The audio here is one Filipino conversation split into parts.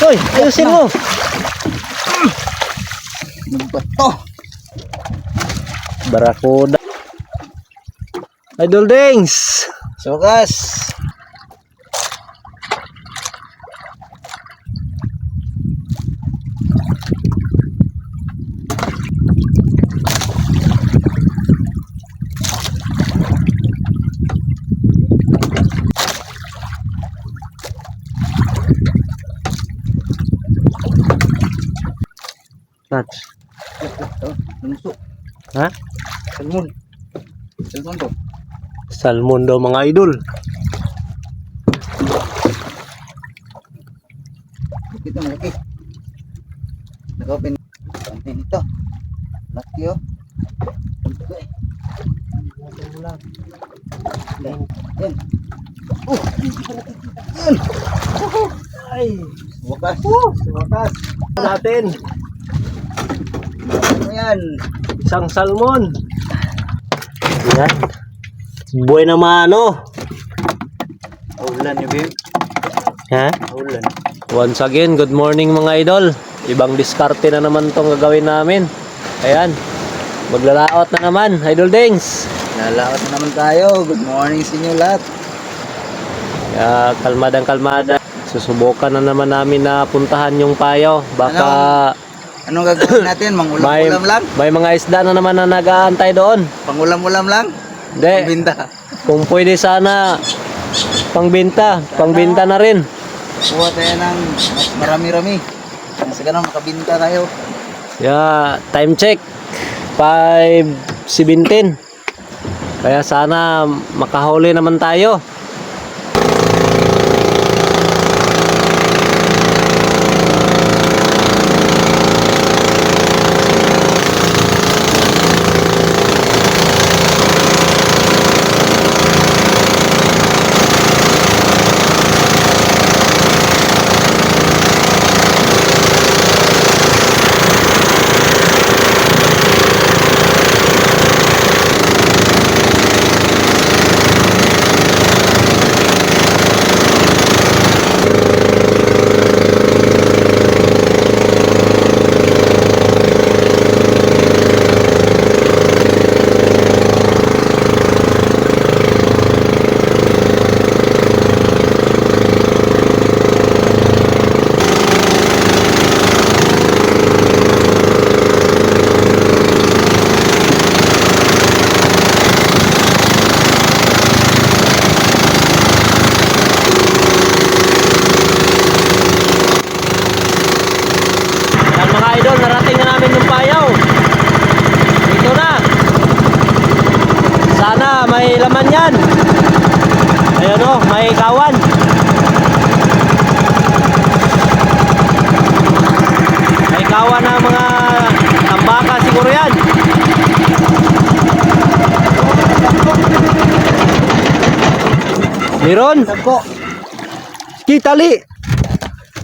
Hoy, ayusin mo. Ano ba to? Barakuda. Idol Dings. Sukas. Touch. Ha? Salmon. Salmon to. Salmon daw mga idol. Ito, malaki. Nag-open. Open ito. Laki oh. Ito eh. Yan. Yan. Oh, yan. Ay, Wakas. wakas. Natin. Ano yan? Isang salmon. Yan. Buhay na mano. Ulan ni babe. Ha? Ulan. Once again, good morning mga idol. Ibang diskarte na naman tong gagawin namin. Ayan. Maglalaot na naman, Idol Dings. Lalaot na naman tayo. Good morning sa inyo lahat. Kaya kalmadang kalmada. Susubukan na naman namin na puntahan yung payo. Baka Anong gagawin natin? Mangulam-ulam lang? may mga isda na naman na nag-aantay doon. Pangulam-ulam lang? Hindi, Binta. kung pwede sana pangbinta, pangbinta na rin. Kuha tayo ng marami-rami. Sa ganun, makabinta tayo. Yeah, time check. 5.17. Kaya sana makahuli naman tayo. Yan mga idol, narating na namin yung payaw. Dito na. Sana may laman yan. Ayan o, may kawan. May kawan na mga tambaka siguro yan. Meron? Sangko. Kitali.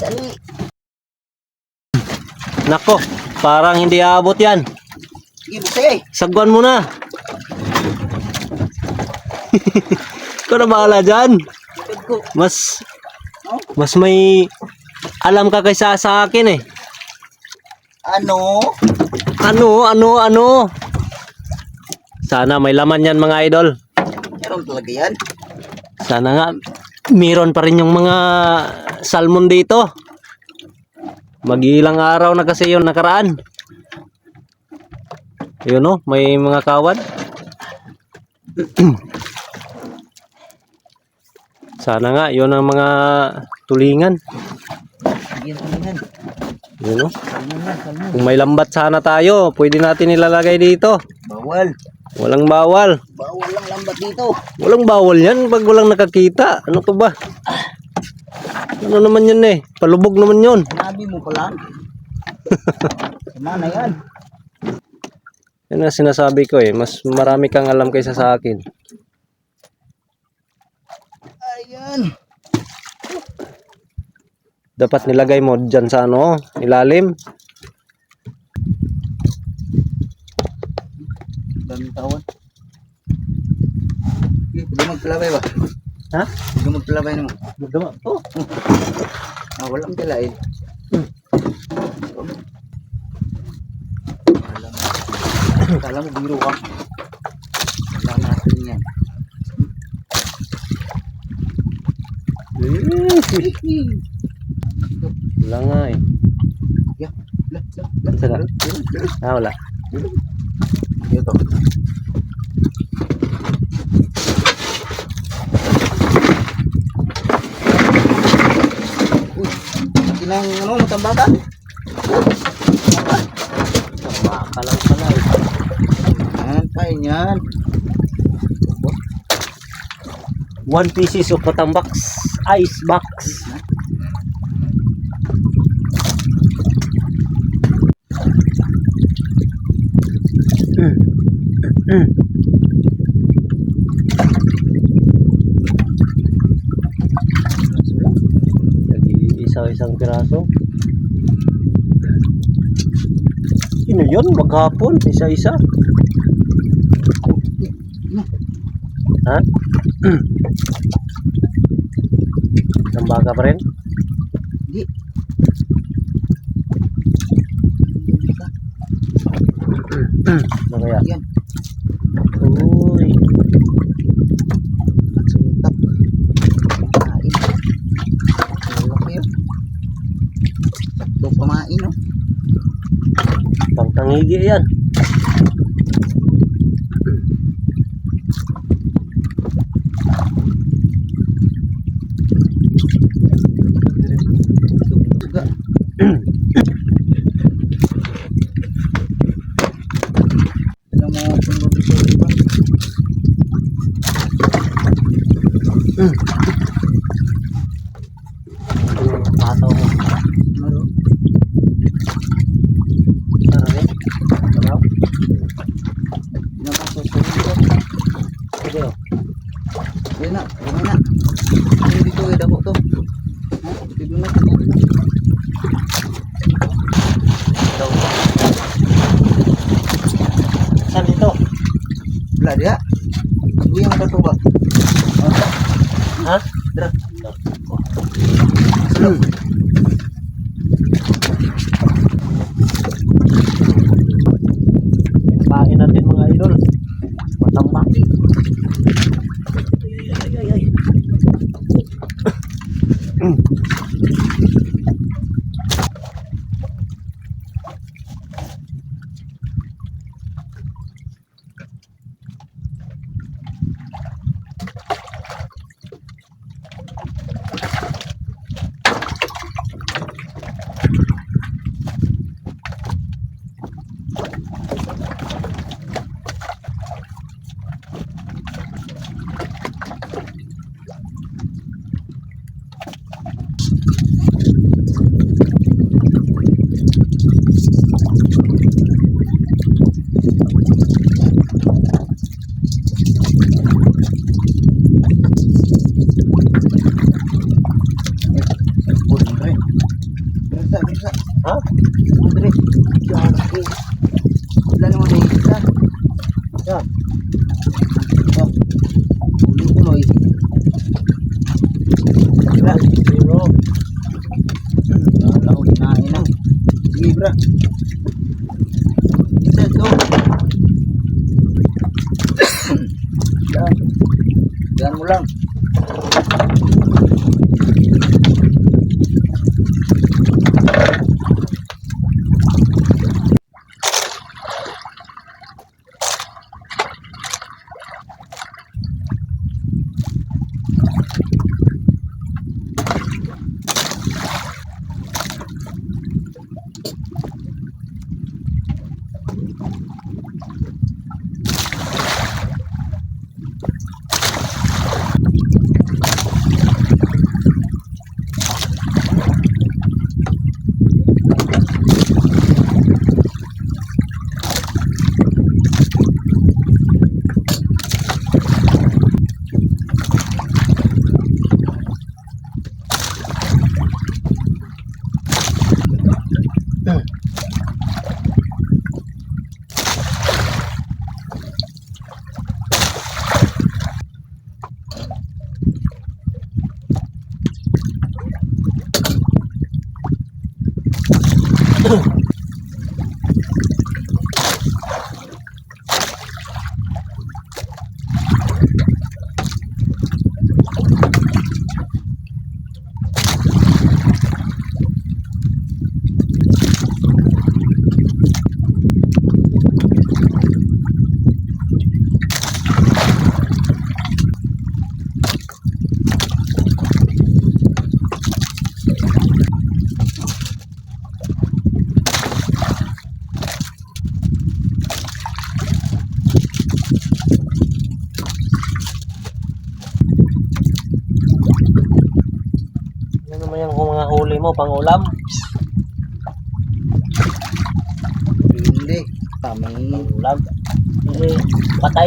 Dali. Nako, parang hindi aabot yan. Sige, bukay. Sagwan mo na. Ikaw na bahala dyan. Mas, mas may alam ka kaysa sa akin eh. Ano? Ano, ano, ano? Sana may laman yan mga idol. Meron talaga yan. Sana nga, meron pa rin yung mga salmon dito. Magilang araw na kasi yun nakaraan. Yun o, may mga kawan. Sana nga, yun ang mga tulingan. Tulingan. Yun o. Salmon yan, salmon. Kung may lambat sana tayo, pwede natin ilalagay dito. Bawal. Walang bawal. Bawal lang lambat dito. Walang bawal yan pag walang nakakita. Ano to ba? Ano naman yun eh? Palubog naman yun. Sinabi mo pa lang. Sama na yan. Yan ang sinasabi ko eh. Mas marami kang alam kaysa sa akin. Ayan. Dapat nilagay mo dyan sa ano, ilalim. Daming. Sige, pwede magpalabay ba? Ha? Pwede magpalabay naman. Magdama. Oh. Ah, walang kilain. Kala mo biro ka. Wala natin yan. Wala nga eh. Yeah. La, la, la. Saan na? Ah, wala. Dito. Ng ano, matambaka. Baka lang pala eh. Yan, kain yan. One pieces of patambaks. Ice box. Nag-isa-isang piraso. Sino yun? Maghapon? Isa-isa? Ha? Nambaga pa rin? Hindi. Ano kaya? Yan. Uy. At sumuntak. Kain. Wala ko yun. Sakto kumain, no? Pangtangigi yan. Suga. Alam mo, kung dito, diba? Pataw mo. Ano? Ano rin? Ano? Nakasusunod. Sige oh. Yan na, yan na. Yung dito, eh, dako to. Ha? Dito na, dito na. Daw. Saan dito? Wala, dia. Uy, ang bato ba? Oh, Ha? Tara.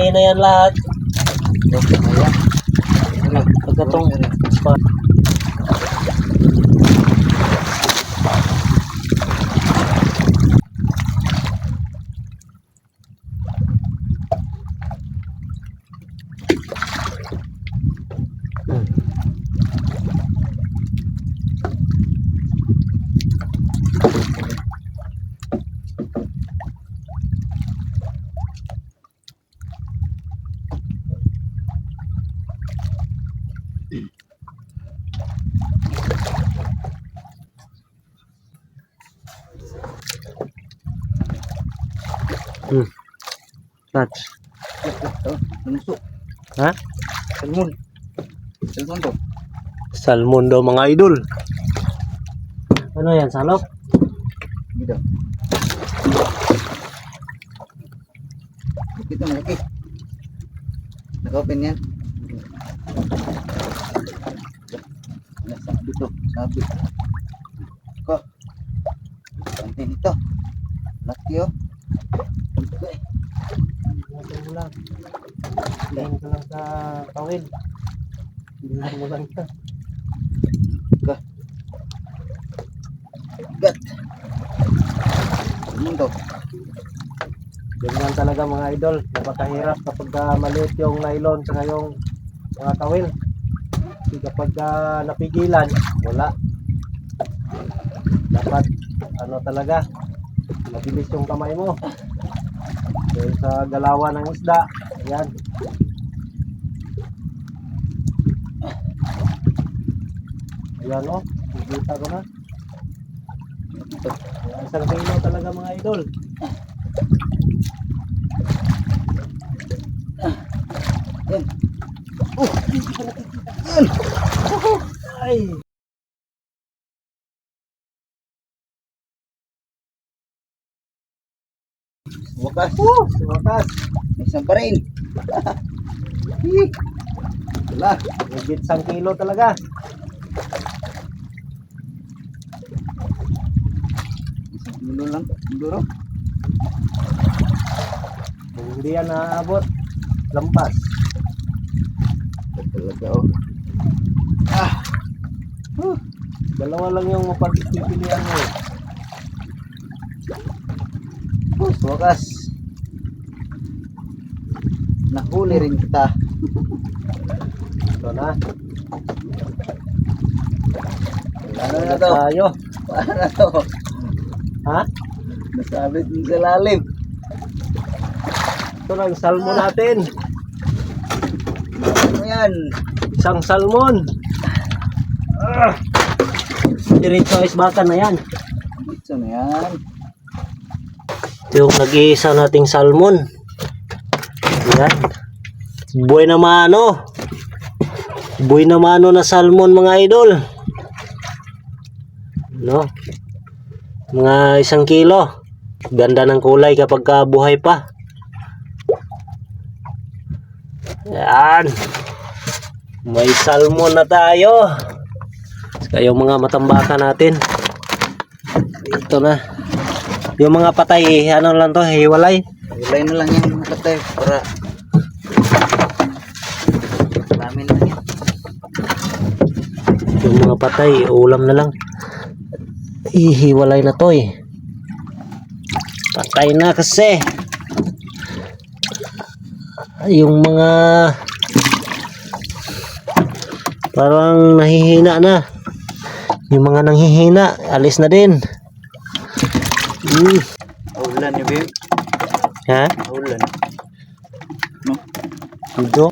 Patayin na yan lahat. Pagkatong spot. Touch. Ito. Lunso. Ha? Salmon. Salmon to. Salmon daw mga idol. Ano yan. Dito malaki. Naka-open yan. Sabi to. Sabi. Ko. Pantin ito. Laki oh. Tingnan mo lang. Tingnan ko lang sa kawin. Tingnan mo lang ito. Ka. Gat. Salmon to. Ganyan talaga mga idol. Napakahirap kapag ah, maliit yung nylon sa yung mga kawil. Kasi kapag ah, napigilan, wala. Dapat ano talaga, mabilis yung kamay mo. Dahil sa galawan ng isda. Ayan. Ayan o, nakikita ko na. Ayan, Isang kilo talaga mga idol. Yan. Ay! Wakas. Oh, wakas. Isang pa rin. Wala. Higit isang kilo talaga. Isang kilo lang. Siguro. Kung hindi yan naaabot, lampas. Talaga oh. Ah. Huh, dalawa lang yung mapagpipilian mo. eh. Oh, sa wakas. Nahuli rin kita. Ito na. Ano na to? Tayo. Paano na to? Ha? Nasabit mo sa lalim. Ito na ang salmon natin. Ano yan? Isang salmon. Ah! Diretso isbakan na yan. Ito na yan. Ito yung nag-iisa nating salmon. Yan. Buhay na mano. Buhay na mano na salmon mga idol. No? Mga isang kilo. Ganda ng kulay kapag ka buhay pa. Yan. May salmon na tayo. Saka mga matambaka natin. Ito na. Yung mga patay, ano lang to, hiwalay. Ulay na lang yan mga patay para Dami na yan. Yung mga patay, ulam na lang. Ihiwalay na to eh. Patay na kasi. Yung mga parang nahihina na. Yung mga nanghihina, alis na din. Hmm. Ulan ni Bim. Ha? Ulan. No? Ito?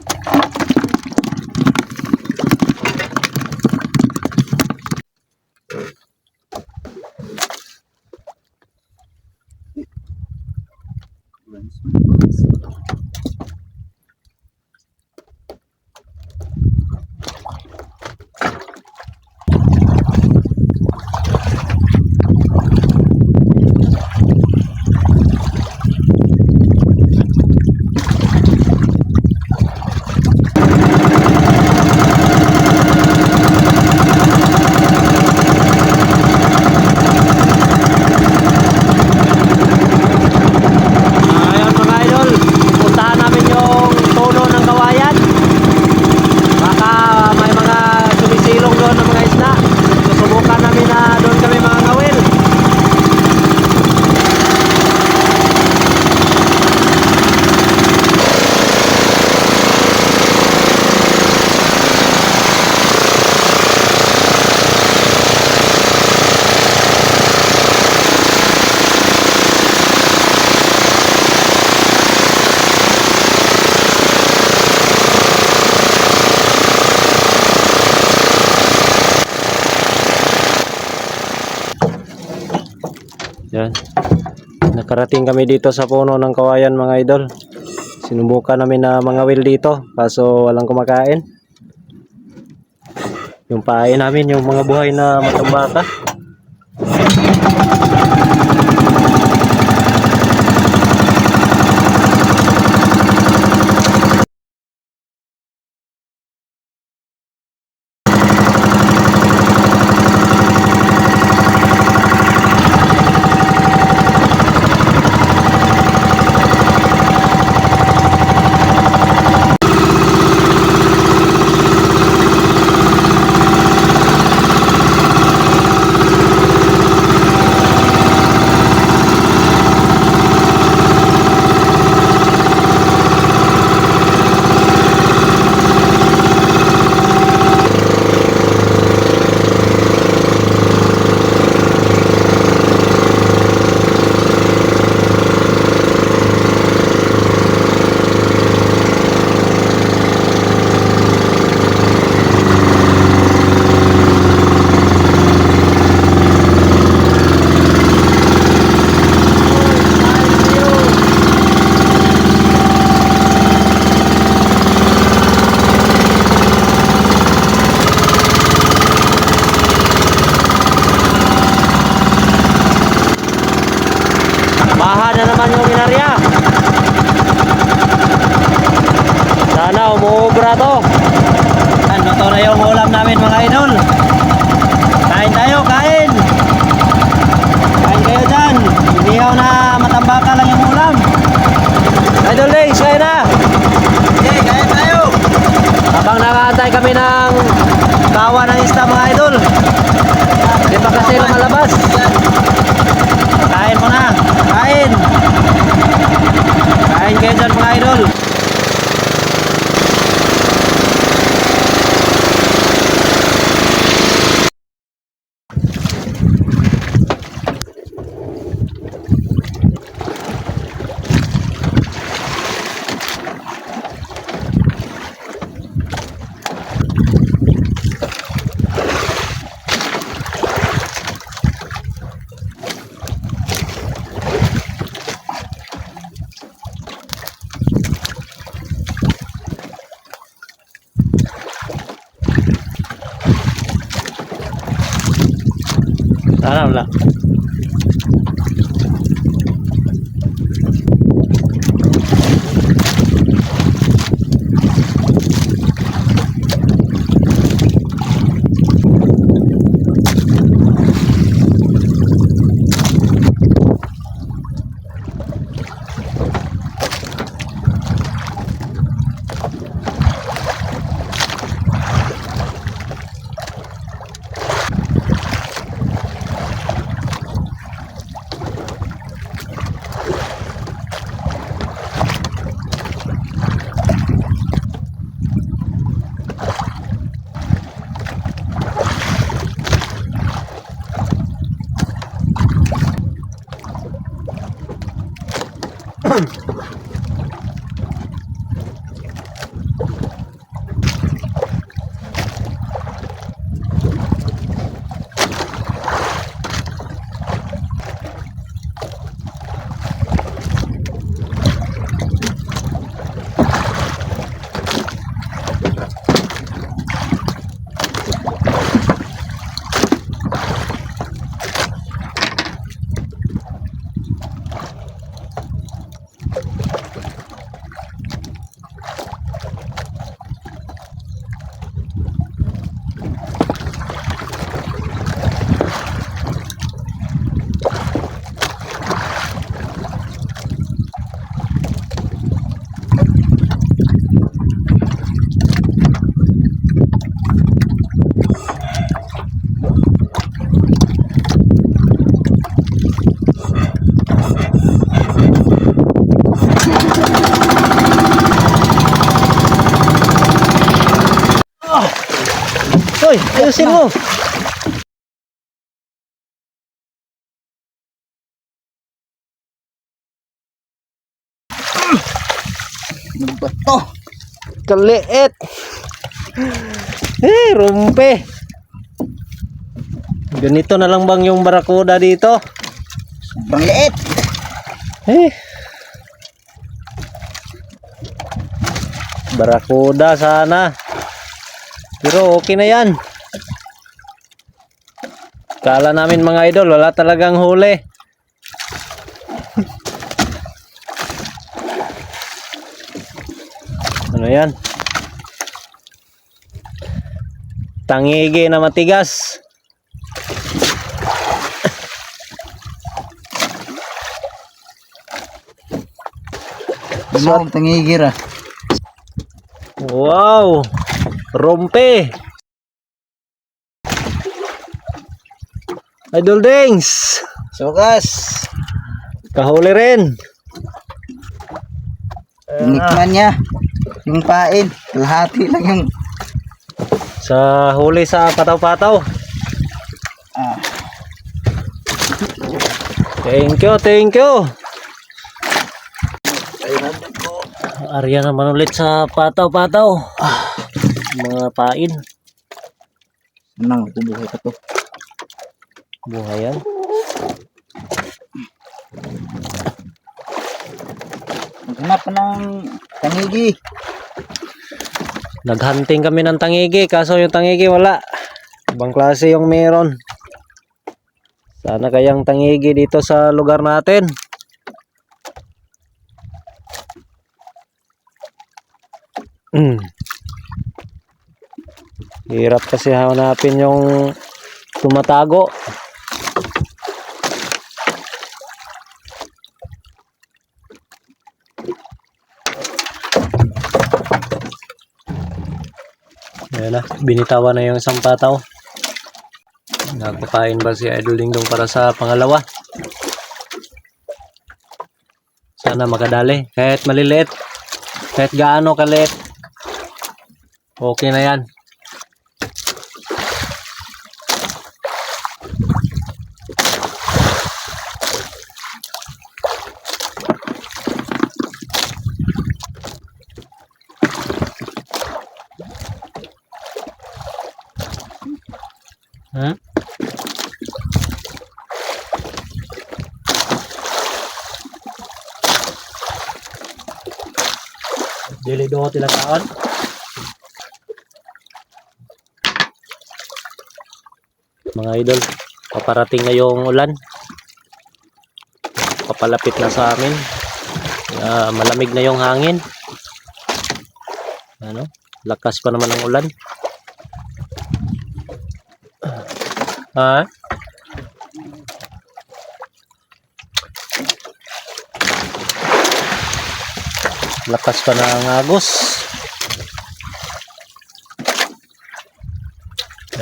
Ngayon mga idol, puntahan namin yung tono ng kawayan. Baka may mga sumisilong doon ng mga isda. Susubukan namin na doon kami mga ngawil. Yan. Nakarating kami dito sa puno ng kawayan mga idol. Sinubukan namin na mga will dito kaso walang kumakain. Yung pain namin, yung mga buhay na matambaka. Baha na naman yung inarya. Sana umuubra to. Yan, luto na yung ulam namin mga idol. Kain tayo, kain. Kain kayo dyan. Inihaw na matambaka lang yung ulam. Idol Lings, kain na. Okay, kaya tayo. Habang nakaantay kami ng kawa ng isda mga idol. Di pa kasi lumalabas. Kain mo na. Kain. Kain kayo dyan mga idol. Ayusin mo. Ano ba to? Kaliit. Eh, rumpe. Ganito na lang bang yung barakuda dito? Sobrang liit. Eh. Barakuda sana. Pero okay na yan. Kala namin mga idol, wala talagang huli. ano yan? Tangigi na matigas. Dumawag tangigir ah. Wow! Rompe! Idol Dings! Sukas. Kahuli rin! Inikman niya. Yung pain. Kalahati lang yung Sa huli sa pataw-pataw. ah, Thank you, thank you! Arya naman ulit sa pataw-pataw. Mga pain. Nang bubuhay ka to. Buhay yan. Maghanap ka ng tangigi. Naghunting kami ng tangigi, kaso yung tangigi wala. Ibang klase yung meron. Sana kayang tangigi dito sa lugar natin. Hmm. Hirap kasi hanapin yung tumatago. Ayan na, binitawan na yung isang pataw. Nagpakain ba si Idol Dingdong para sa pangalawa? Sana makadali. Kahit maliliit. Kahit gaano kaliit. Okay na yan. Hmm? Dili do tilakaon. Mga idol, paparating na yung ulan. Papalapit na sa amin. Ah, malamig na yung hangin. Ano? Lakas pa naman ng ulan. Ha? Lakas pa ng agos.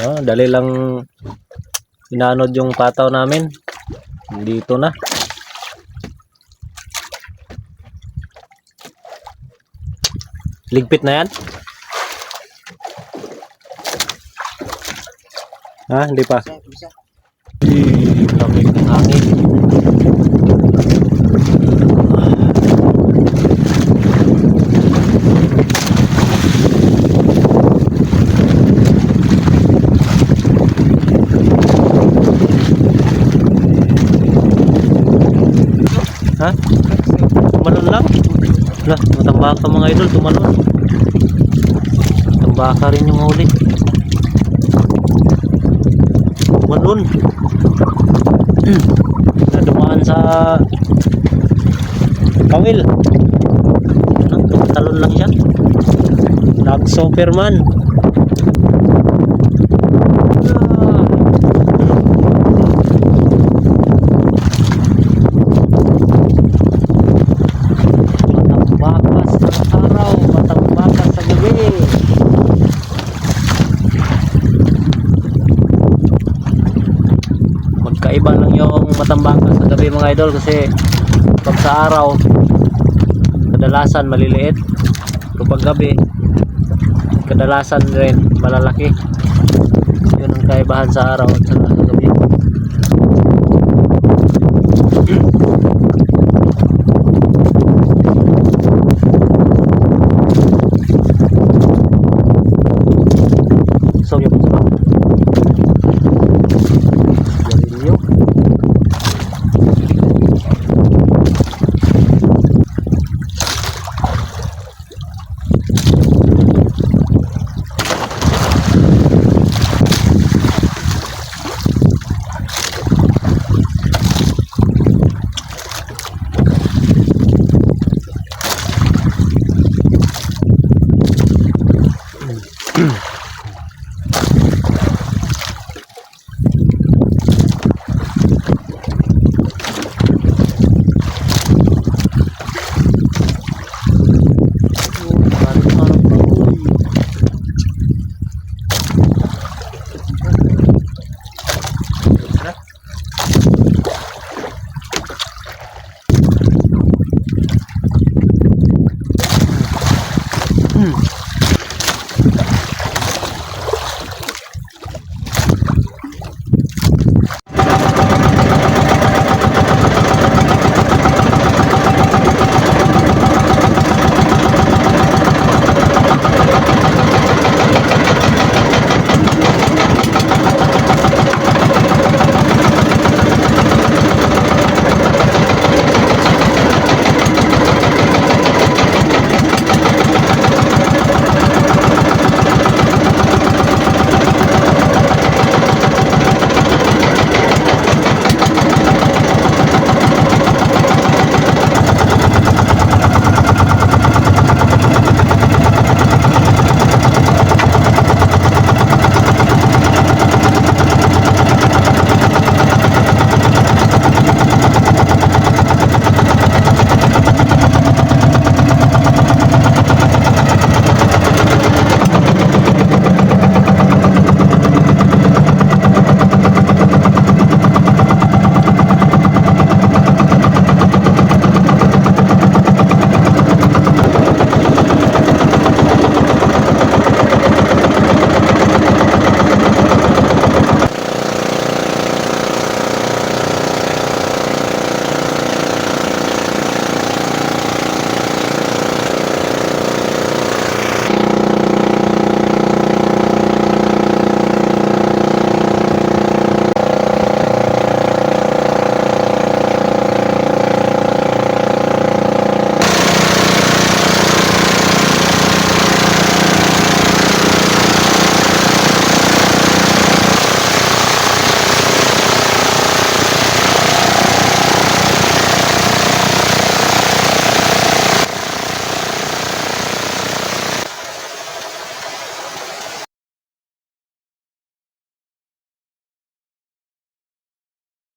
Oh, dali lang inanod yung pataw namin. Dito na. Ligpit na yan? Ha? Hindi pa. Bisa. Lamig ng hangin. Ha? Tumalon lang? Lah, matambaka mga idol, tumalon. Matambaka rin yung huli. Tumalon. na dumaan sa kawil. Tumatalon lang siya. Nag Superman. Ah. Matangbakas sa araw, matangbakas sa gabi. magkaiba lang matambakas sa gabi mga idol kasi pag sa araw kadalasan maliliit. Pero pag gabi kadalasan rin malalaki. Yun kaibahan sa araw at saka